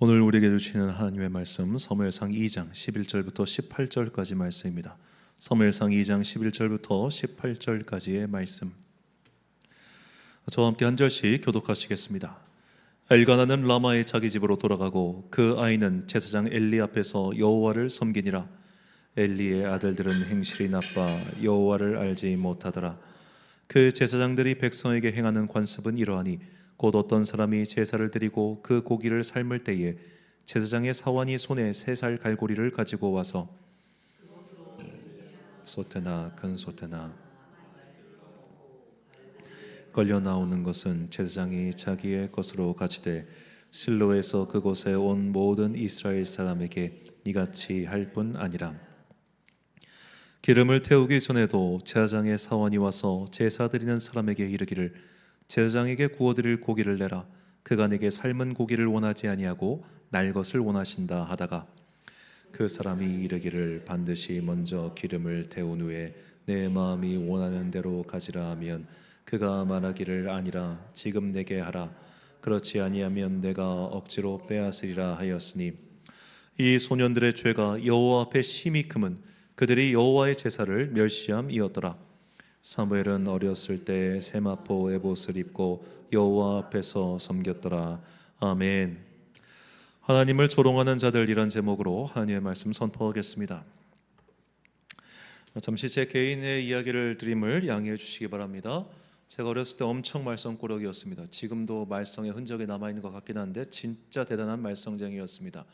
오늘 우리에게 주시는 하나님의 말씀 사무엘상 2장 11절부터 18절까지 말씀입니다. 사무엘상 2장 11절부터 18절까지의 말씀. 저와 함께 한 절씩 교독하시겠습니다. 엘가나는 라마의 자기 집으로 돌아가고 그 아이는 제사장 엘리 앞에서 여호와를 섬기니라. 엘리의 아들들은 행실이 나빠 여호와를 알지 못하더라. 그 제사장들이 백성에게 행하는 관습은 이러하니 곧 어떤 사람이 제사를 드리고 그 고기를 삶을 때에 제사장의 사원이 손에 세 살 갈고리를 가지고 와서 소태나 큰 소태나. 걸려 나오는 것은 제사장이 자기의 것으로 가지되 실로에서 그곳에 온 모든 이스라엘 사람에게 이같이 할 뿐 아니라 기름을 태우기 전에도 제사장의 사원이 와서 제사 드리는 사람에게 이르기를 제사장에게 구워드릴 고기를 내라. 그가 내게 삶은 고기를 원하지 아니하고 날 것을 원하신다 하다가 그 사람이 이르기를 반드시 먼저 기름을 태운 후에 내 마음이 원하는 대로 가지라 하면 그가 말하기를 아니라 지금 내게 하라. 그렇지 아니하면 내가 억지로 빼앗으리라 하였으니 이 소년들의 죄가 여호와 앞에 심히 크면 그들이 여호와의 제사를 멸시함이었더라 사무엘은 어렸을 때 세마포 에봇을 입고 여호와 앞에서 섬겼더라 아멘 하나님을 조롱하는 자들 이란 제목으로 하나님의 말씀 선포하겠습니다. 잠시 제 개인의 이야기를 드림을 양해해 주시기 바랍니다. 제가 어렸을 때 엄청 말썽꾸러기였습니다. 지금도 말썽의 흔적이 남아 있는 것 같긴 한데 진짜 대단한 말썽쟁이였습니다.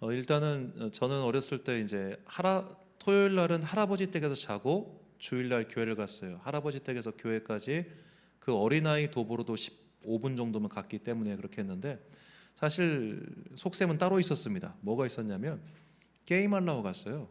어, 일단은 저는 어렸을 때 이제 하라 토요일 날은 할아버지 댁에서 자고 주일날 교회를 갔어요. 할아버지 댁에서 교회까지 그 어린아이 도보로도 15분 정도면 갔기 때문에 그렇게 했는데 사실 속셈은 따로 있었습니다. 뭐가 있었냐면 게임하려고 갔어요.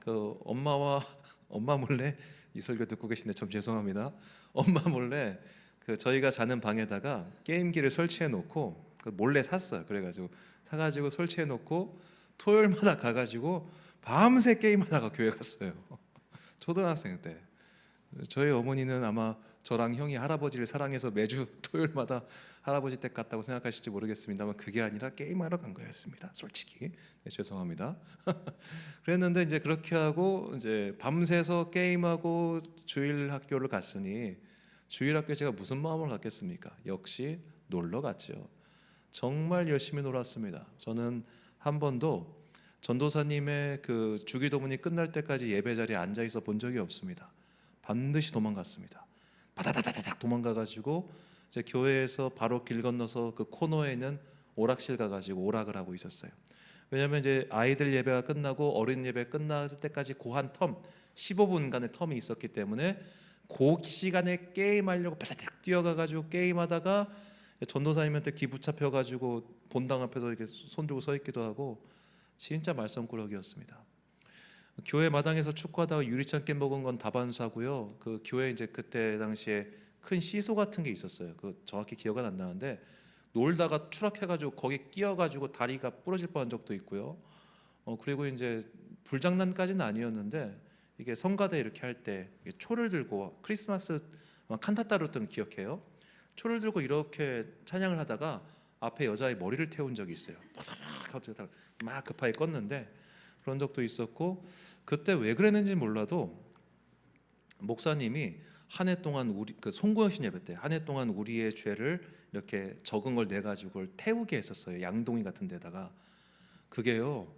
그 엄마와 엄마 몰래 이 설교 듣고 계신데 좀 죄송합니다. 엄마 몰래 그 저희가 자는 방에다가 게임기를 설치해 놓고 그 몰래 샀어요. 그래가지고 사가지고 설치해 놓고 토요일마다 가가지고 밤새 게임하다가 교회 갔어요. 초등학생 때. 저희 어머니는 아마 저랑 형이 할아버지를 사랑해서 매주 토요일마다 할아버지 댁 갔다고 생각하실지 모르겠습니다만 그게 아니라 게임하러 간 거였습니다. 솔직히 네, 죄송합니다. 그랬는데 이제 그렇게 하고 이제 밤새서 게임하고 주일 학교를 갔으니 주일 학교에 제가 무슨 마음을 갖겠습니까? 역시 놀러 갔죠. 정말 열심히 놀았습니다. 저는 한 번도 전도사님의 그 주기도문이 끝날 때까지 예배 자리에 앉아 있어 본 적이 없습니다. 반드시 도망갔습니다. 바다다다닥 도망가가지고 이제 교회에서 바로 길 건너서 그 코너에 있는 오락실 가가지고 오락을 하고 있었어요. 왜냐하면 이제 아이들 예배가 끝나고 어린 예배 끝날 때까지 고한 텀 15분간의 텀이 있었기 때문에 그 시간에 게임하려고 바다닥 뛰어가가지고 게임하다가 전도사님한테 기 붙잡혀가지고 본당 앞에서 이렇게 손 들고 서 있기도 하고 진짜 말썽꾸러기였습니다. 교회 마당에서 축구하다가 유리창 깨 먹은 건 다반사고요. 그 교회 이제 그때 당시에 큰 시소 같은 게 있었어요. 그 정확히 기억은 안 나는데 놀다가 추락해가지고 거기 끼어가지고 다리가 부러질 뻔한 적도 있고요. 어 그리고 이제 불장난까지는 아니었는데 이게 성가대 이렇게 할 때 초를 들고 크리스마스 칸타타로 던 기억해요. 초를 들고 이렇게 찬양을 하다가 앞에 여자의 머리를 태운 적이 있어요. 막 급하게 껐는데 그런 적도 있었고 그때 왜 그랬는지 몰라도 목사님이 한 해 동안 우리 그 송구영신 예배 때 한 해 동안 우리의 죄를 이렇게 적은 걸 내 가지고 태우게 했었어요. 양동이 같은 데다가 그게요.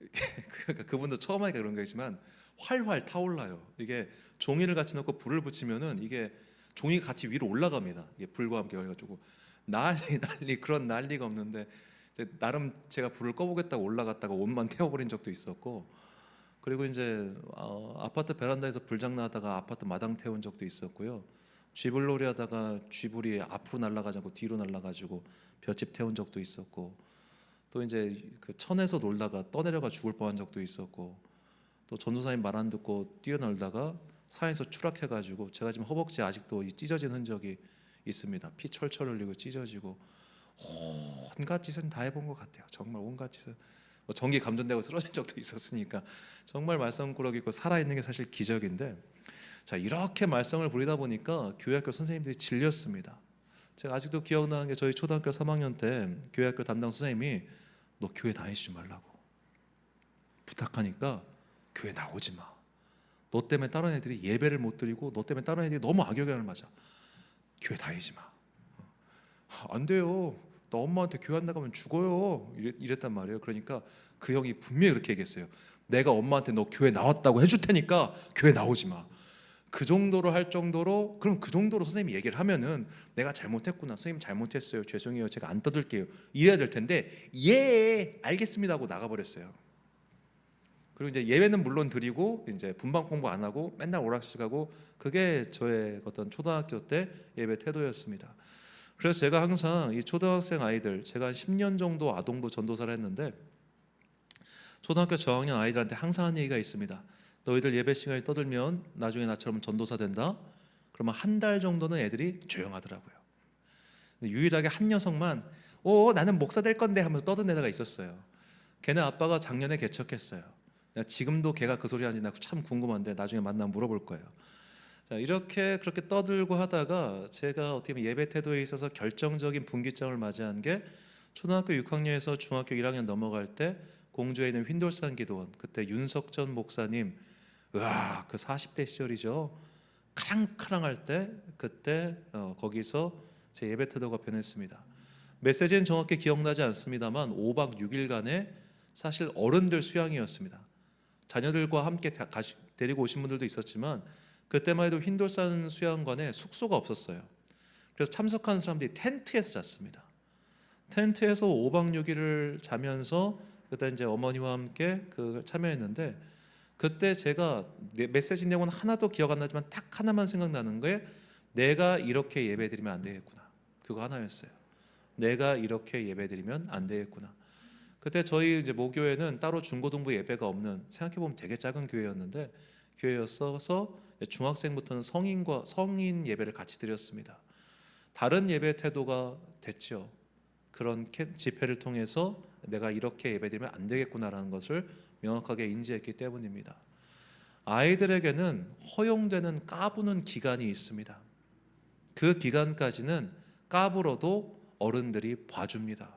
그러니까 그분도 처음 하니까 그런 거지만 활활 타올라요. 이게 종이를 같이 넣고 불을 붙이면은 이게 종이 같이 위로 올라갑니다. 이게 불과 함께 해가지고 난리 난리 그런 난리가 없는데 나름 제가 불을 꺼보겠다고 올라갔다가 옷만 태워버린 적도 있었고 그리고 이제 어, 아파트 베란다에서 불장난하다가 아파트 마당 태운 적도 있었고요. 쥐불놀이 하다가 쥐불이 앞으로 날아가지고 뒤로 날아가지고 볏짚 태운 적도 있었고 또 이제 그 천에서 놀다가 떠내려가 죽을 뻔한 적도 있었고 또 전도사님 말 안 듣고 뛰어놀다가 산에서 추락해가지고 제가 지금 허벅지 아직도 찢어진 흔적이 있습니다. 피 철철 흘리고 찢어지고 온갖 짓은 다 해본 것 같아요. 정말 온갖 짓은 뭐 전기 감전되고 쓰러진 적도 있었으니까 정말 말썽꾸러기고 살아 있는 게 사실 기적인데 자 이렇게 말썽을 부리다 보니까 교회학교 선생님들이 질렸습니다. 제가 아직도 기억나는 게 저희 초등학교 3학년 때 교회학교 담당 선생님이 너 교회 다니지 말라고 부탁하니까 교회 나오지 마. 너 때문에 다른 애들이 예배를 못 드리고 너 때문에 다른 애들이 너무 악영향을 맞아. 교회 다니지 마. 아, 안 돼요. 나 엄마한테 교회 안 나가면 죽어요. 이랬, 이랬 단 말이에요. 그러니까 그 형이 분명히 그렇게 얘기했어요. 내가 엄마한테 너 교회 나왔다고 해줄 테니까 교회 나오지 마. 그 정도로 할 정도로 그럼 그 정도로 선생님이 얘기를 하면은 내가 잘못했구나 선생님 잘못했어요 죄송해요 제가 안 떠들게요 이래야 될 텐데 예 알겠습니다 하고 나가버렸어요 그리고 이제 예배는 물론 드리고 이제 분방 공부 안 하고 맨날 오락실 가고 그게 저의 어떤 초등학교 때 예배 태도였습니다 그래서 제가 항상 이 초등학생 아이들 제가 한 10년 정도 아동부 전도사를 했는데 초등학교 저학년 아이들한테 항상 하는 얘기가 있습니다 너희들 예배 시간에 떠들면 나중에 나처럼 전도사 된다. 그러면 한 달 정도는 애들이 조용하더라고요. 유일하게 한 녀석만 오 나는 목사 될 건데 하면서 떠든 애가 있었어요. 걔네 아빠가 작년에 개척했어요. 지금도 걔가 그 소리 하는지 나 참 궁금한데 나중에 만나면 물어볼 거예요. 자, 이렇게 그렇게 떠들고 하다가 제가 어떻게 보면 예배 태도에 있어서 결정적인 분기점을 맞이한 게 초등학교 6학년에서 중학교 1학년 넘어갈 때 공주에 있는 휜돌산 기도원 그때 윤석전 목사님. 으아 그 40대 시절이죠. 카랑카랑할 때 그때 어, 거기서 제 예배 태도가 변했습니다. 메시지는 정확히 기억나지 않습니다만 5박 6일간의 사실 어른들 수양이었습니다. 자녀들과 함께 다 가시- 데리고 오신 분들도 있었지만 그때만 해도 흰돌산 수양관에 숙소가 없었어요 그래서 참석하는 사람들이 텐트에서 잤습니다 텐트에서 5박 6일을 자면서 그때 이제 어머니와 함께 그 참여했는데 그때 제가 내- 메시지 내용은 하나도 기억 안 나지만 딱 하나만 생각나는 거에 내가 이렇게 예배드리면 안 되겠구나. 그거 하나였어요. 내가 이렇게 예배드리면 안 되겠구나. 그때 저희 이제 모교회는 따로 중고등부 예배가 없는 생각해 보면 되게 작은 교회였는데 교회였어서 중학생부터는 성인과 성인 예배를 같이 드렸습니다. 다른 예배 태도가 됐죠. 그런 캠- 집회를 통해서 내가 이렇게 예배드리면 안 되겠구나라는 것을 명확하게 인지했기 때문입니다. 아이들에게는 허용되는 까부는 기간이 있습니다. 그 기간까지는 까불어도 어른들이 봐줍니다.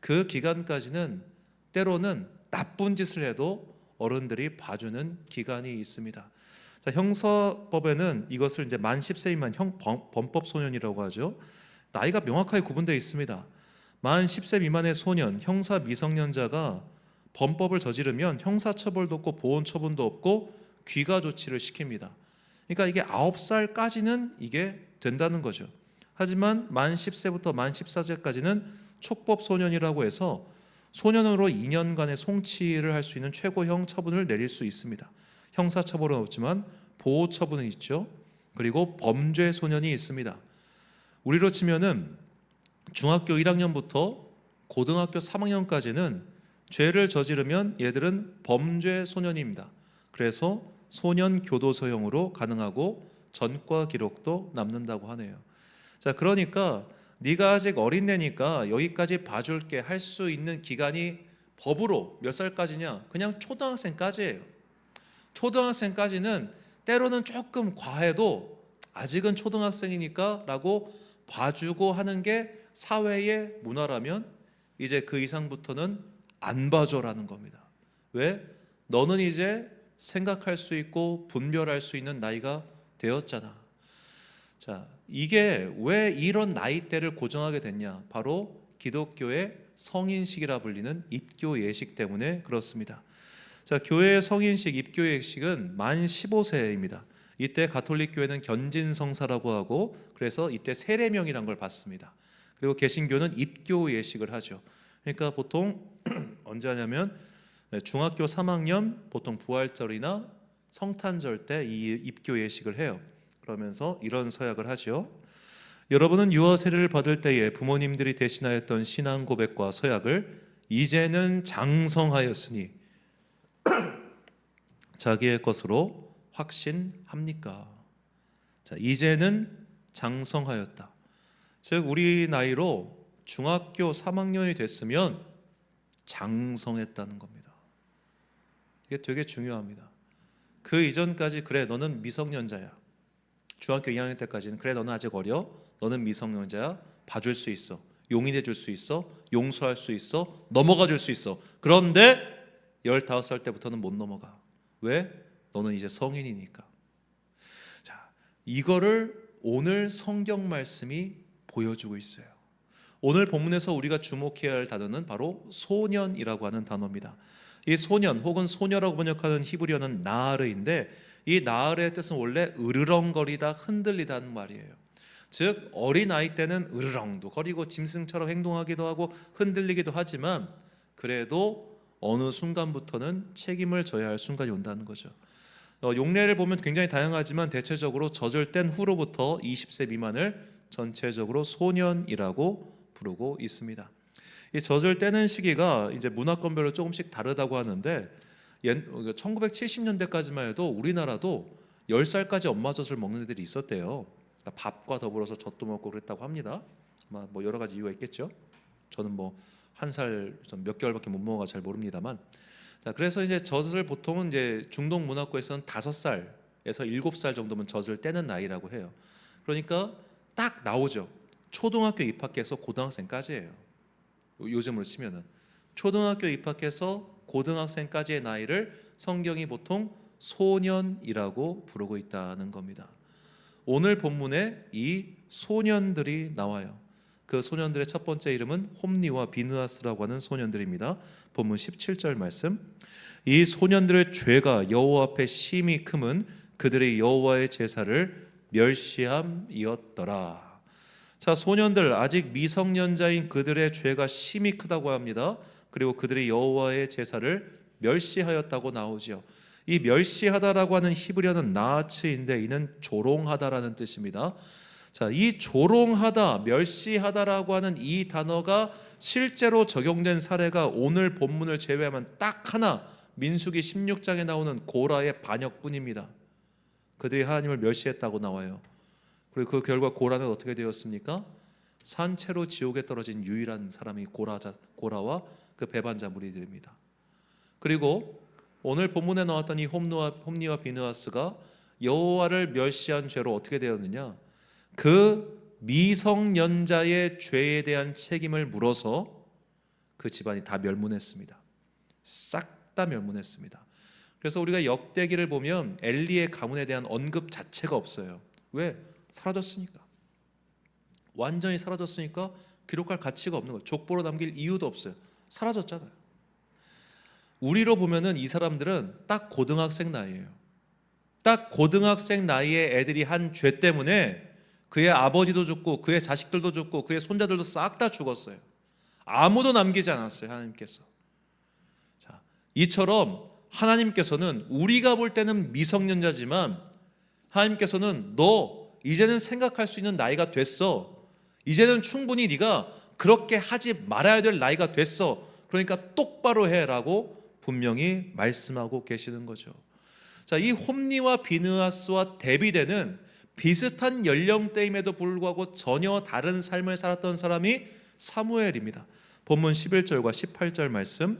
그 기간까지는 때로는 나쁜 짓을 해도 어른들이 봐주는 기간이 있습니다. 자, 형사법에는 이것을 이제 만 10세 미만 형 범- 범법 소년이라고 하죠. 나이가 명확하게 구분되어 있습니다. 만 10세 미만의 소년, 형사 미성년자가 범법을 저지르면 형사처벌도 없고 보훈처분도 없고 귀가 조치를 시킵니다. 그러니까 이게 9살까지는 이게 된다는 거죠. 하지만 만 10세부터 만 14세까지는 촉법 소년이라고 해서 소년으로 2년간의 송치를 할 수 있는 최고형 처분을 내릴 수 있습니다. 형사처벌은 없지만 보호처분은 있죠. 그리고 범죄 소년이 있습니다. 우리로 치면은 중학교 1학년부터 고등학교 3학년까지는 죄를 저지르면 얘들은 범죄 소년입니다. 그래서 소년 교도소형으로 가능하고 전과 기록도 남는다고 하네요. 자, 그러니까 네가 아직 어린애니까 여기까지 봐줄게 할 수 있는 기간이 법으로 몇 살까지냐? 그냥 초등학생까지예요. 초등학생까지는 때로는 조금 과해도 아직은 초등학생이니까 라고 봐주고 하는 게 사회의 문화라면 이제 그 이상부터는 안 봐줘라는 겁니다. 왜? 너는 이제 생각할 수 있고 분별할 수 있는 나이가 되었잖아. 자, 이게 왜 이런 나이대를 고정하게 됐냐? 바로 기독교의 성인식이라 불리는 입교 예식 때문에 그렇습니다. 자, 교회의 성인식 입교 예식은 만 15세입니다. 이때 가톨릭 교회는 견진 성사라고 하고 그래서 이때 세례명이란 걸 받습니다. 그리고 개신교는 입교 예식을 하죠. 그러니까 보통 언제 하냐면 네, 중학교 3학년 보통 부활절이나 성탄절 때 이 입교 예식을 해요. 그러면서 이런 서약을 하죠. 여러분은 유아 세례를 받을 때에 부모님들이 대신하였던 신앙 고백과 서약을 이제는 장성하였으니 자기의 것으로 확신합니까? 자, 이제는 장성하였다. 즉 우리 나이로 중학교 3학년이 됐으면 장성했다는 겁니다. 이게 되게 중요합니다. 그 이전까지 그래 너는 미성년자야. 중학교 2학년 때까지는 그래 너는 아직 어려. 너는 미성년자야. 봐줄 수 있어. 용인해 줄 수 있어. 용서할 수 있어. 넘어가 줄 수 있어. 그런데 15살 때부터는 못 넘어가. 왜? 너는 이제 성인이니까. 자, 이거를 오늘 성경 말씀이 보여주고 있어요. 오늘 본문에서 우리가 주목해야 할 단어는 바로 소년이라고 하는 단어입니다. 이 소년 혹은 소녀라고 번역하는 히브리어는 나르인데 이 나르의 뜻은 원래 으르렁거리다 흔들리다는 말이에요. 즉 어린 아이 때는 으르렁도 거리고 짐승처럼 행동하기도 하고 흔들리기도 하지만 그래도 어느 순간부터는 책임을 져야 할 순간이 온다는 거죠. 어, 용례를 보면 굉장히 다양하지만 대체적으로 젖을 땐 후로부터 20세 미만을 전체적으로 소년이라고 부르고 있습니다. 이 젖을 떼는 시기가 이제 문화권별로 조금씩 다르다고 하는데 1970년대까지만 해도 우리나라도 10살까지 엄마 젖을 먹는 애들이 있었대요. 그러니까 밥과 더불어서 젖도 먹고 그랬다고 합니다. 뭐 여러 가지 이유가 있겠죠. 저는 뭐 한살몇 개월밖에 못 먹어가 잘 모릅니다만. 자 그래서 이제 젖을 보통은 이제 중동 문화권에서는 다섯 살에서 일곱 살 정도면 젖을 떼는 나이라고 해요. 그러니까 딱 나오죠. 초등학교 입학해서 고등학생까지예요. 요즘으로 치면은 초등학교 입학해서 고등학생까지의 나이를 성경이 보통 소년이라고 부르고 있다는 겁니다. 오늘 본문에 이 소년들이 나와요. 그 소년들의 첫 번째 이름은 홈니와 비느하스라고 하는 소년들입니다. 본문 17절 말씀. 이 소년들의 죄가 여호와 앞에 심히 크면 그들의 여호와의 제사를 멸시함이었더라. 자, 소년들 아직 미성년자인 그들의 죄가 심히 크다고 합니다. 그리고 그들이 여호와의 제사를 멸시하였다고 나오지요. 이 멸시하다라고 하는 히브리어는 나아츠인데 이는 조롱하다라는 뜻입니다. 자, 이 조롱하다, 멸시하다라고 하는 이 단어가 실제로 적용된 사례가 오늘 본문을 제외하면 딱 하나 민수기 16장에 나오는 고라의 반역뿐입니다. 그들이 하나님을 멸시했다고 나와요. 그리고 그 결과 고라는 어떻게 되었습니까? 산채로 지옥에 떨어진 유일한 사람이 고라자 고라와 그 배반자 무리들입니다. 그리고 오늘 본문에 나왔던 이 홈니와 비느하스가 여호와를 멸시한 죄로 어떻게 되었느냐? 그 미성년자의 죄에 대한 책임을 물어서 그 집안이 다 멸문했습니다. 싹 다 멸문했습니다. 그래서 우리가 역대기를 보면 엘리의 가문에 대한 언급 자체가 없어요. 왜? 사라졌으니까. 완전히 사라졌으니까 기록할 가치가 없는 거예요. 족보로 남길 이유도 없어요. 사라졌잖아요. 우리로 보면은 이 사람들은 딱 고등학생 나이예요. 딱 고등학생 나이에 애들이 한 죄 때문에 그의 아버지도 죽고 그의 자식들도 죽고 그의 손자들도 싹 다 죽었어요. 아무도 남기지 않았어요. 하나님께서. 자, 이처럼 하나님께서는 우리가 볼 때는 미성년자지만 하나님께서는 너 이제는 생각할 수 있는 나이가 됐어. 이제는 충분히 네가 그렇게 하지 말아야 될 나이가 됐어. 그러니까 똑바로 해라고 분명히 말씀하고 계시는 거죠. 자, 이 홈니와 비느하스와 대비되는 비슷한 연령대임에도 불구하고 전혀 다른 삶을 살았던 사람이 사무엘입니다. 본문 11절과 18절 말씀.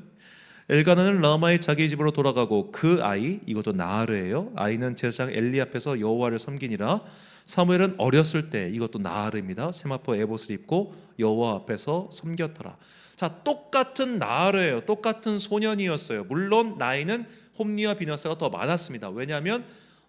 엘가나는 라마의 자기 집으로 돌아가고 그 아이 이것도 나하르예요. 아이는 제사장 엘리 앞에서 여호와를 섬기니라. 사무엘은 어렸을 때 이것도 나하르입니다. 세마포 에봇을 입고 여호와 앞에서 섬겼더라. 자, 똑같은 나하르예요. 똑같은 소년이었어요. 물론 나이는 홈니와 비나스가 더 많았습니다. 왜냐하면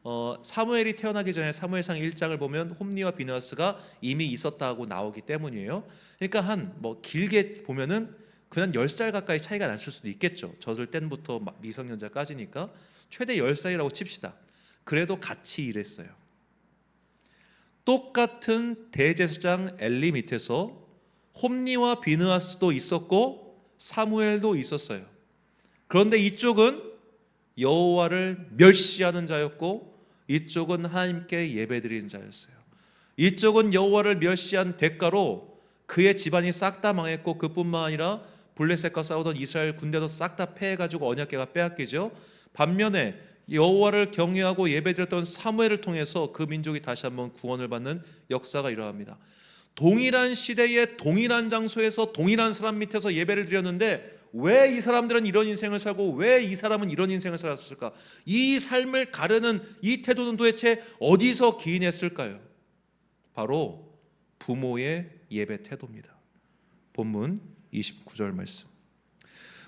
어, 사무엘이 태어나기 전에 사무엘상 1장을 보면 홈니와 비나스가 이미 있었다고 나오기 때문이에요. 그러니까 한 뭐 길게 보면은 그냥 10살 가까이 차이가 났을 수도 있겠죠. 젖을 땐부터 미성년자까지니까 최대 10살이라고 칩시다. 그래도 같이 일했어요. 똑같은 대제사장 엘리 밑에서 홈니와 비느하스도 있었고 사무엘도 있었어요. 그런데 이쪽은 여호와를 멸시하는 자였고 이쪽은 하나님께 예배드리는 자였어요. 이쪽은 여호와를 멸시한 대가로 그의 집안이 싹 다 망했고 그뿐만 아니라 블레셋과 싸우던 이스라엘 군대도 싹 다 패해가지고 언약궤가 빼앗기죠. 반면에 여호와를 경외하고 예배드렸던 사무엘을 통해서 그 민족이 다시 한번 구원을 받는 역사가 일어납니다. 동일한 시대에 동일한 장소에서 동일한 사람 밑에서 예배를 드렸는데 왜 이 사람들은 이런 인생을 살고 왜 이 사람은 이런 인생을 살았을까? 이 삶을 가르는 이 태도는 도대체 어디서 기인했을까요? 바로 부모의 예배 태도입니다. 본문 29절 말씀.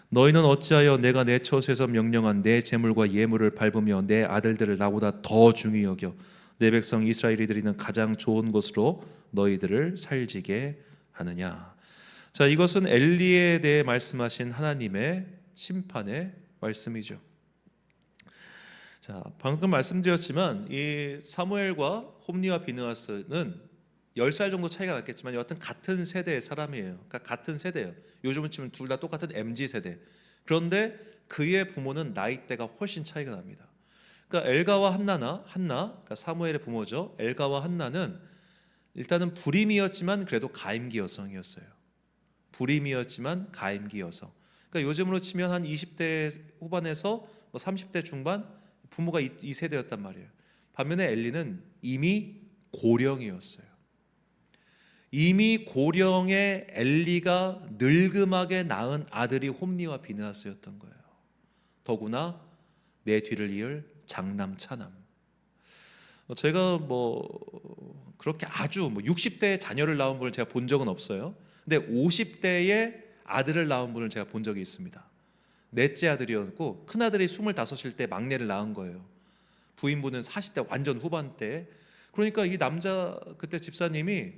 너희는 어찌하여 내가 내 처소에서 명령한 내 재물과 예물을 밟으며 내 아들들을 나보다 더 중히 여겨 내 백성 이스라엘이 드리는 가장 좋은 곳으로 너희들을 살지게 하느냐. 자, 이것은 엘리에 대해 말씀하신 하나님의 심판의 말씀이죠. 자, 방금 말씀드렸지만 이 사무엘과 홈리와 비느하스는 10살 정도 차이가 났겠지만 여하튼 같은 세대의 사람이에요. 그러니까 같은 세대예요. 요즘은 치면 둘다 똑같은 MZ 세대. 그런데 그의 부모는 나이대가 훨씬 차이가 납니다. 그러니까 엘가와 한나나 한나, 그러니까 사무엘의 부모죠. 엘가와 한나는 일단은 불임이었지만 그래도 가임기 여성이었어요. 불임이었지만 가임기 여성. 그러니까 요즘으로 치면 한 20대 후반에서 뭐 30대 중반 부모가 이, 이 세대였단 말이에요. 반면에 엘리는 이미 고령이었어요. 이미 고령의 엘리가 늙음하게 낳은 아들이 홈리와 비느하스였던 거예요. 더구나 내 뒤를 이을 장남 차남. 어, 제가 뭐 그렇게 아주 뭐 60대에 자녀를 낳은 분을 제가 본 적은 없어요. 근데 50대에 아들을 낳은 분을 제가 본 적이 있습니다. 넷째 아들이었고 큰 아들이 25일 때 막내를 낳은 거예요. 부인분은 40대 완전 후반대. 그러니까 이 남자 그때 집사님이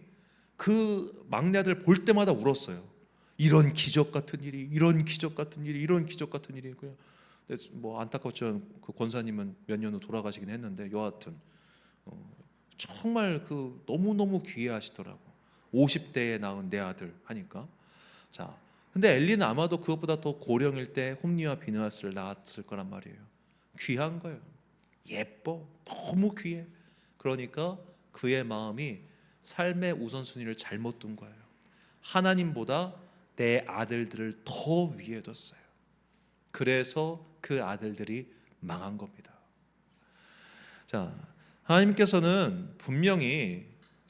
그 막내 아들 볼 때마다 울었어요. 이런 기적 같은 일이, 이런 기적 같은 일이, 이런 기적 같은 일이. 그냥 뭐 안타깝지만 그 권사님은 몇 년 후 돌아가시긴 했는데 여하튼 어, 정말 그 너무 너무 귀해하시더라고. 50대에 낳은 내 아들 하니까. 자, 근데 엘리는 아마도 그것보다 더 고령일 때 홈리와 비느하스를 낳았을 거란 말이에요. 귀한 거예요. 예뻐, 너무 귀해. 그러니까 그의 마음이 삶의 우선순위를 잘못 둔 거예요. 하나님보다 내 아들들을 더 위에 뒀어요. 그래서 그 아들들이 망한 겁니다. 자, 하나님께서는 분명히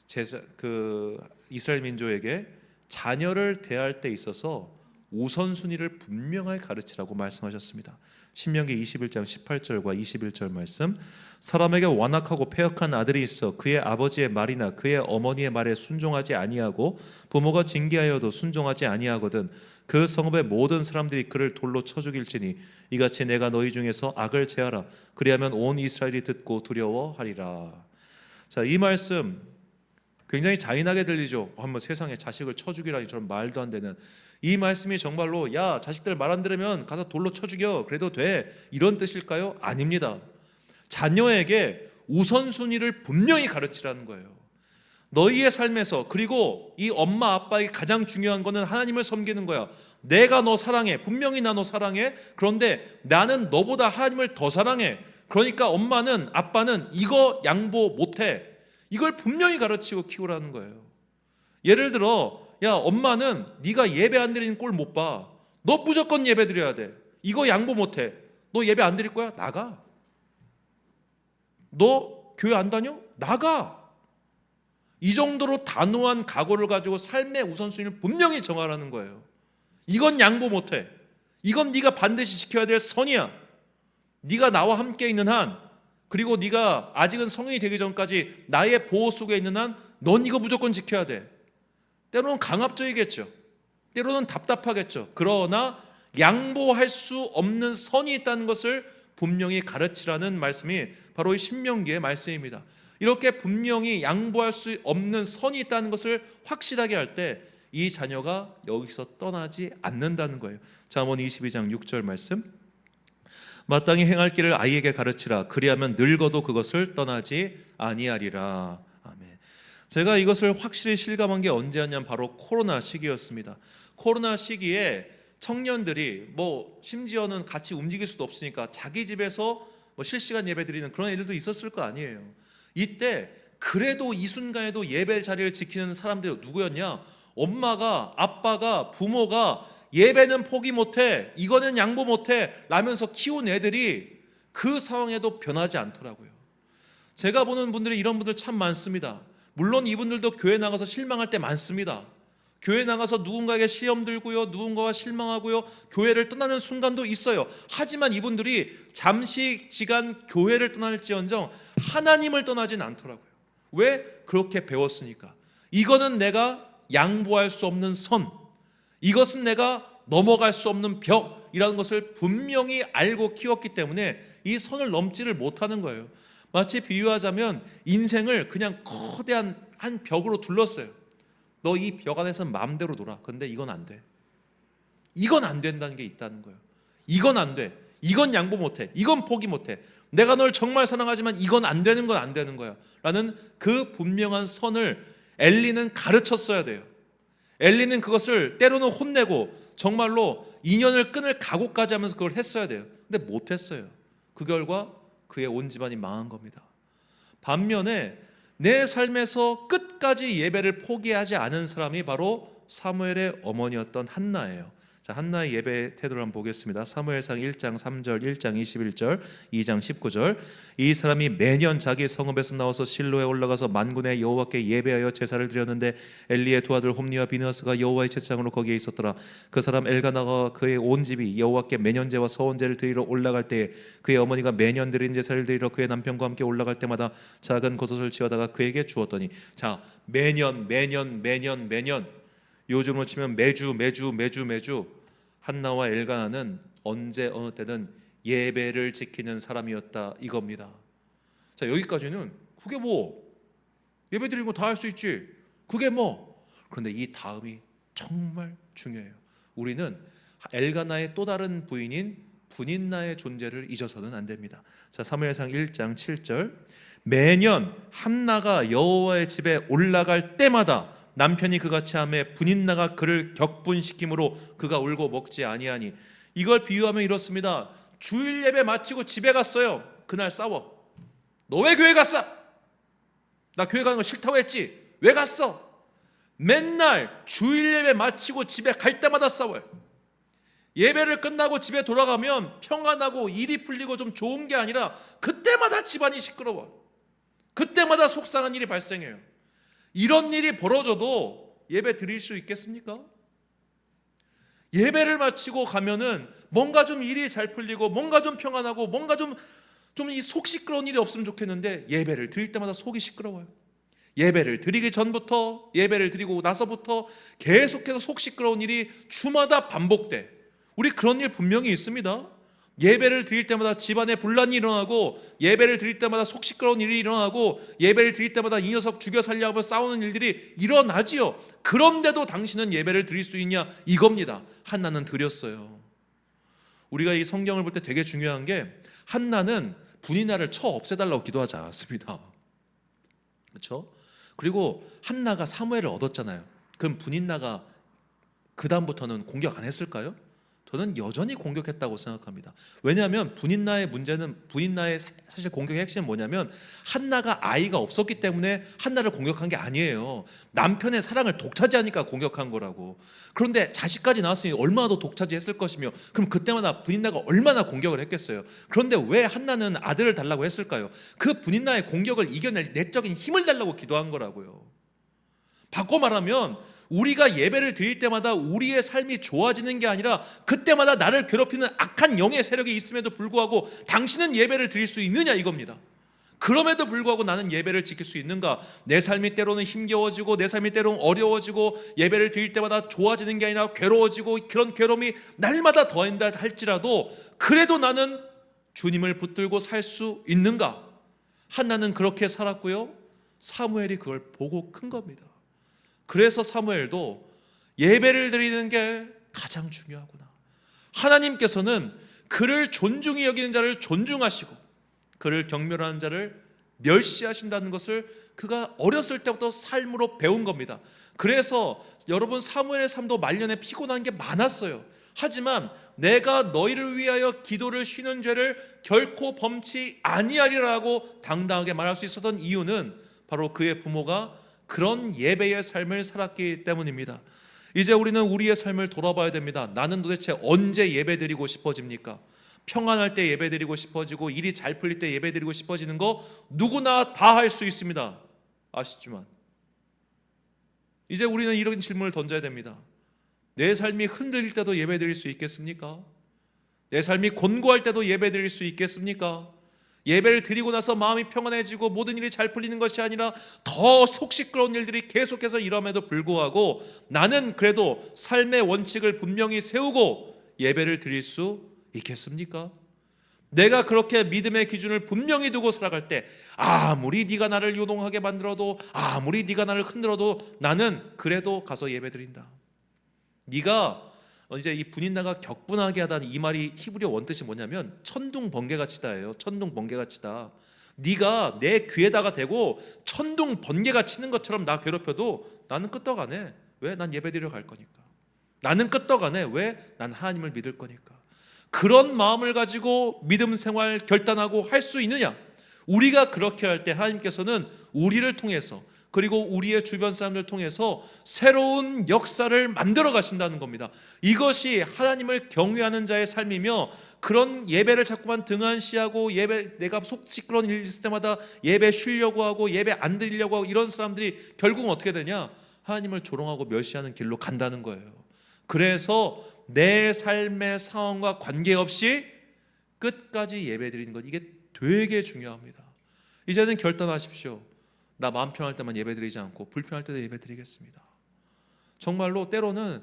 제사, 그 이스라엘 민족에게 자녀를 대할 때 있어서 우선순위를 분명하게 가르치라고 말씀하셨습니다. 신명기 21장 18절과 21절 말씀. 사람에게 완악하고 폐역한 아들이 있어 그의 아버지의 말이나 그의 어머니의 말에 순종하지 아니하고 부모가 징계하여도 순종하지 아니하거든 그 성읍의 모든 사람들이 그를 돌로 쳐 죽일지니 이같이 내가 너희 중에서 악을 제하라. 그리하면 온 이스라엘이 듣고 두려워하리라. 자 이 말씀 굉장히 잔인하게 들리죠 한번 세상에 자식을 쳐 죽이라니 저런 말도 안 되는 이 말씀이 정말로 야 자식들 말 안 들으면 가서 돌로 쳐 죽여 그래도 돼 이런 뜻일까요? 아닙니다. 자녀에게 우선순위를 분명히 가르치라는 거예요. 너희의 삶에서 그리고 이 엄마 아빠에게 가장 중요한 거는 하나님을 섬기는 거야. 내가 너 사랑해. 분명히 나 너 사랑해. 그런데 나는 너보다 하나님을 더 사랑해. 그러니까 엄마는 아빠는 이거 양보 못 해. 이걸 분명히 가르치고 키우라는 거예요. 예를 들어 야 엄마는 네가 예배 안 드리는 꼴 못 봐. 너 무조건 예배 드려야 돼. 이거 양보 못 해. 너 예배 안 드릴 거야? 나가. 너 교회 안 다녀? 나가. 이 정도로 단호한 각오를 가지고 삶의 우선순위를 분명히 정하라는 거예요. 이건 양보 못 해. 이건 네가 반드시 지켜야 될 선이야. 네가 나와 함께 있는 한 그리고 네가 아직은 성인이 되기 전까지 나의 보호 속에 있는 한 넌 이거 무조건 지켜야 돼. 때로는 강압적이겠죠. 때로는 답답하겠죠. 그러나 양보할 수 없는 선이 있다는 것을 분명히 가르치라는 말씀이 바로 이 신명기의 말씀입니다. 이렇게 분명히 양보할 수 없는 선이 있다는 것을 확실하게 할 때 이 자녀가 여기서 떠나지 않는다는 거예요. 잠언 22장 6절 말씀. 마땅히 행할 길을 아이에게 가르치라. 그리하면 늙어도 그것을 떠나지 아니하리라. 아멘. 제가 이것을 확실히 실감한 게 언제였냐면 바로 코로나 시기였습니다. 코로나 시기에 청년들이 뭐 심지어는 같이 움직일 수도 없으니까 자기 집에서 뭐 실시간 예배 드리는 그런 애들도 있었을 거 아니에요. 이때 그래도 이 순간에도 예배 자리를 지키는 사람들이 누구였냐? 엄마가 아빠가 부모가 예배는 포기 못해 이거는 양보 못해 라면서 키운 애들이 그 상황에도 변하지 않더라고요. 제가 보는 분들이 이런 분들 참 많습니다. 물론 이분들도 교회 나가서 실망할 때 많습니다. 교회 나가서 누군가에게 시험 들고요, 누군가와 실망하고요, 교회를 떠나는 순간도 있어요. 하지만 이분들이 잠시 시간 교회를 떠날지언정 하나님을 떠나진 않더라고요. 왜? 그렇게 배웠으니까. 이거는 내가 양보할 수 없는 선. 이것은 내가 넘어갈 수 없는 벽이라는 것을 분명히 알고 키웠기 때문에 이 선을 넘지를 못하는 거예요. 마치 비유하자면 인생을 그냥 거대한 한 벽으로 둘렀어요. 너 이 벽 안에서 마음대로 놀아. 근데 이건 안 돼. 이건 안 된다는 게 있다는 거예요. 이건 안 돼. 이건 양보 못 해. 이건 포기 못 해. 내가 널 정말 사랑하지만 이건 안 되는 건 안 되는 거야. 라는 그 분명한 선을 엘리는 가르쳤어야 돼요. 엘리는 그것을 때로는 혼내고 정말로 인연을 끊을 각오까지 하면서 그걸 했어야 돼요. 근데 못 했어요. 그 결과 그의 온 집안이 망한 겁니다. 반면에 내 삶에서 끝까지 예배를 포기하지 않은 사람이 바로 사무엘의 어머니였던 한나예요. 자, 한나의 예배 태도를 한번 보겠습니다. 사무엘상 1장 3절, 1장 21절, 2장 19절. 이 사람이 매년 자기 성읍에서 나와서 실로에 올라가서 만군의 여호와께 예배하여 제사를 드렸는데 엘리의 두 아들 홈니와 비느하스가 여호와의 제사장으로 거기에 있었더라. 그 사람 엘가나가 그의 온 집이 여호와께 매년제와 서원제를 드리러 올라갈 때에 그의 어머니가 매년 드린 제사를 드리러 그의 남편과 함께 올라갈 때마다 작은 겉옷을 지어다가 그에게 주었더니 자 매년 매년 매년 매년 요즘으로 치면 매주 매주 매주 매주 한나와 엘가나는 언제 어느 때는 예배를 지키는 사람이었다 이겁니다. 자 여기까지는 그게 뭐 예배 드리는 거다할 수 있지. 그게 뭐 그런데 이 다음이 정말 중요해요. 우리는 엘가나의 또 다른 부인인 분인나의 존재를 잊어서는 안 됩니다. 자 사무엘상 1장 7절 매년 한나가 여호와의 집에 올라갈 때마다 남편이 그같이 하매 분인나가 그를 격분시킴으로 그가 울고 먹지 아니하니 이걸 비유하면 이렇습니다. 주일 예배 마치고 집에 갔어요. 그날 싸워. 너 왜 교회 갔어? 나 교회 가는 거 싫다고 했지. 왜 갔어? 맨날 주일 예배 마치고 집에 갈 때마다 싸워요. 예배를 끝나고 집에 돌아가면 평안하고 일이 풀리고 좀 좋은 게 아니라 그때마다 집안이 시끄러워. 그때마다 속상한 일이 발생해요. 이런 일이 벌어져도 예배 드릴 수 있겠습니까? 예배를 마치고 가면은 뭔가 좀 일이 잘 풀리고 뭔가 좀 평안하고 뭔가 좀 좀 이 속 시끄러운 일이 없으면 좋겠는데 예배를 드릴 때마다 속이 시끄러워요. 예배를 드리기 전부터 예배를 드리고 나서부터 계속해서 속 시끄러운 일이 주마다 반복돼. 우리 그런 일 분명히 있습니다. 예배를 드릴 때마다 집안에 분란이 일어나고 예배를 드릴 때마다 속 시끄러운 일이 일어나고 예배를 드릴 때마다 이 녀석 죽여 살려고 싸우는 일들이 일어나지요. 그런데도 당신은 예배를 드릴 수 있냐 이겁니다. 한나는 드렸어요. 우리가 이 성경을 볼 때 되게 중요한 게 한나는 분이나를 쳐 없애달라고 기도하지 않았습니다. 그렇죠? 그리고 한나가 사무엘을 얻었잖아요. 그럼 분인나가 그 다음부터는 공격 안 했을까요? 저는 여전히 공격했다고 생각합니다. 왜냐하면 분인나의 문제는 분인나의 사- 사실 공격의 핵심은 뭐냐면 한나가 아이가 없었기 때문에 한나를 공격한 게 아니에요. 남편의 사랑을 독차지하니까 공격한 거라고. 그런데 자식까지 나왔으니 얼마나 더 독차지했을 것이며 그럼 그때마다 분인나가 얼마나 공격을 했겠어요. 그런데 왜 한나는 아들을 달라고 했을까요? 그 분인나의 공격을 이겨낼 내적인 힘을 달라고 기도한 거라고요. 바꿔 말하면 우리가 예배를 드릴 때마다 우리의 삶이 좋아지는 게 아니라 그때마다 나를 괴롭히는 악한 영의 세력이 있음에도 불구하고 당신은 예배를 드릴 수 있느냐 이겁니다. 그럼에도 불구하고 나는 예배를 지킬 수 있는가? 내 삶이 때로는 힘겨워지고 내 삶이 때로는 어려워지고 예배를 드릴 때마다 좋아지는 게 아니라 괴로워지고 그런 괴로움이 날마다 더한다 할지라도 그래도 나는 주님을 붙들고 살 수 있는가? 한나는 그렇게 살았고요. 사무엘이 그걸 보고 큰 겁니다. 그래서 사무엘도 예배를 드리는 게 가장 중요하구나. 하나님께서는 그를 존중히 여기는 자를 존중하시고 그를 경멸하는 자를 멸시하신다는 것을 그가 어렸을 때부터 삶으로 배운 겁니다. 그래서 여러분 사무엘의 삶도 말년에 피곤한 게 많았어요. 하지만 내가 너희를 위하여 기도를 쉬는 죄를 결코 범치 아니하리라고 당당하게 말할 수 있었던 이유는 바로 그의 부모가 그런 예배의 삶을 살았기 때문입니다. 이제 우리는 우리의 삶을 돌아봐야 됩니다. 나는 도대체 언제 예배 드리고 싶어집니까? 평안할 때 예배 드리고 싶어지고 일이 잘 풀릴 때 예배 드리고 싶어지는 거 누구나 다 할 수 있습니다. 아시지만 이제 우리는 이런 질문을 던져야 됩니다. 내 삶이 흔들릴 때도 예배 드릴 수 있겠습니까? 내 삶이 곤고할 때도 예배 드릴 수 있겠습니까? 예배를 드리고 나서 마음이 평안해지고 모든 일이 잘 풀리는 것이 아니라 더 속 시끄러운 일들이 계속해서 일어남에도 불구하고 나는 그래도 삶의 원칙을 분명히 세우고 예배를 드릴 수 있겠습니까? 내가 그렇게 믿음의 기준을 분명히 두고 살아갈 때 아무리 네가 나를 요동하게 만들어도 아무리 네가 나를 흔들어도 나는 그래도 가서 예배 드린다. 네가 이제 이 분인나가 격분하게 하다는 이 말이 히브리어 원뜻이 뭐냐면 천둥 번개가 치다예요. 천둥 번개가 치다. 네가 내 귀에다가 대고 천둥 번개가 치는 것처럼 나 괴롭혀도 나는 끄떡 안 해. 왜? 난 예배드리러 갈 거니까. 나는 끄떡 안 해. 왜? 난 하나님을 믿을 거니까. 그런 마음을 가지고 믿음 생활 결단하고 할 수 있느냐? 우리가 그렇게 할 때 하나님께서는 우리를 통해서 그리고 우리의 주변 사람들 통해서 새로운 역사를 만들어 가신다는 겁니다. 이것이 하나님을 경외하는 자의 삶이며 그런 예배를 자꾸만 등한시하고 예배 내가 속 시끄러운 일 있을 때마다 예배 쉬려고 하고 예배 안 드리려고 하고 이런 사람들이 결국은 어떻게 되냐? 하나님을 조롱하고 멸시하는 길로 간다는 거예요. 그래서 내 삶의 상황과 관계없이 끝까지 예배 드리는 것 이게 되게 중요합니다. 이제는 결단하십시오. 나 마음 편할 때만 예배 드리지 않고 불편할 때도 예배 드리겠습니다. 정말로 때로는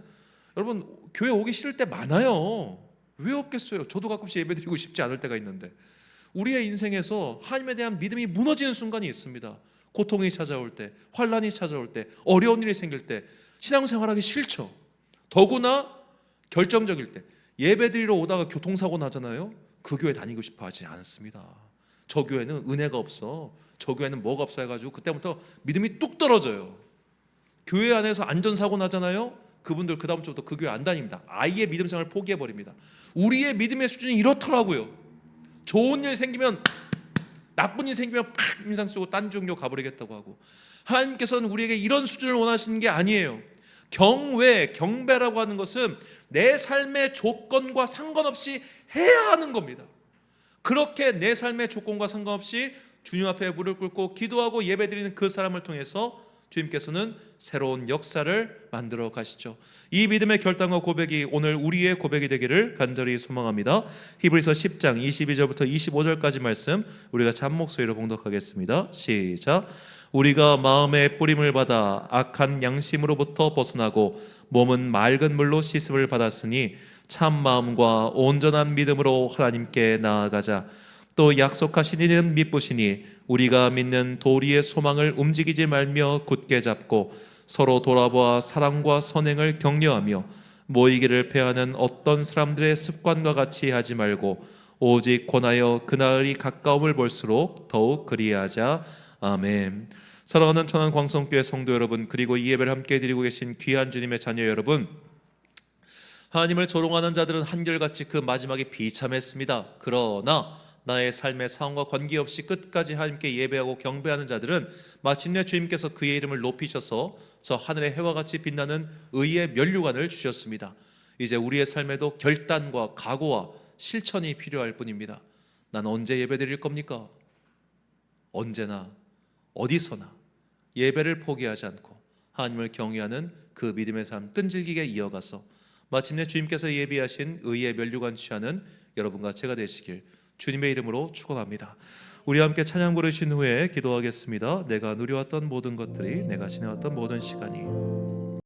여러분 교회 오기 싫을 때 많아요. 왜 없겠어요? 저도 가끔씩 예배 드리고 싶지 않을 때가 있는데 우리의 인생에서 하나님에 대한 믿음이 무너지는 순간이 있습니다. 고통이 찾아올 때, 환란이 찾아올 때, 어려운 일이 생길 때 신앙생활하기 싫죠. 더구나 결정적일 때 예배 드리러 오다가 교통사고 나잖아요. 그 교회 다니고 싶어 하지 않습니다. 저 교회는 은혜가 없어. 저 교회는 뭐가 없어 해가지고 그때부터 믿음이 뚝 떨어져요. 교회 안에서 안전사고 나잖아요. 그분들 그 다음 주부터 그 교회 안 다닙니다. 아예 믿음 생활 포기해 버립니다. 우리의 믿음의 수준이 이렇더라고요. 좋은 일 생기면 나쁜 일 생기면 팍 인상 쓰고 딴 종교 가버리겠다고 하고 하나님께서는 우리에게 이런 수준을 원하시는 게 아니에요. 경외, 경배라고 하는 것은 내 삶의 조건과 상관없이 해야 하는 겁니다. 그렇게 내 삶의 조건과 상관없이 주님 앞에 무릎 꿇고 기도하고 예배드리는 그 사람을 통해서 주님께서는 새로운 역사를 만들어 가시죠. 이 믿음의 결단과 고백이 오늘 우리의 고백이 되기를 간절히 소망합니다. 히브리서 10장 22절부터 25절까지 말씀 우리가 잠 목소리로 봉독하겠습니다. 시작. 우리가 마음의 뿌림을 받아 악한 양심으로부터 벗어나고 몸은 맑은 물로 씻음을 받았으니 참 마음과 온전한 믿음으로 하나님께 나아가자. 또 약속하신 이는 믿으시니 우리가 믿는 도리의 소망을 움직이지 말며 굳게 잡고 서로 돌아보아 사랑과 선행을 격려하며 모이기를 패하는 어떤 사람들의 습관과 같이 하지 말고 오직 권하여 그날이 가까움을 볼수록 더욱 그리하자 아멘. 사랑하는 천안 광성교회 성도 여러분 그리고 이 예배를 함께 드리고 계신 귀한 주님의 자녀 여러분 하나님을 조롱하는 자들은 한결같이 그 마지막에 비참했습니다. 그러나 나의 삶의 상황과 관계없이 끝까지 하나님께 예배하고 경배하는 자들은 마침내 주님께서 그의 이름을 높이셔서 저 하늘의 해와 같이 빛나는 의의 면류관을 주셨습니다. 이제 우리의 삶에도 결단과 각오와 실천이 필요할 뿐입니다. 난 언제 예배 드릴 겁니까? 언제나 어디서나 예배를 포기하지 않고 하나님을 경외하는 그 믿음의 삶 끈질기게 이어가서 마침내 주님께서 예비하신 의의 면류관 취하는 여러분과 제가 되시길 주님의 이름으로 축원합니다. 우리 함께 찬양 부르신 후에 기도하겠습니다. 내가 누려왔던 모든 것들이 내가 지내왔던 모든 시간이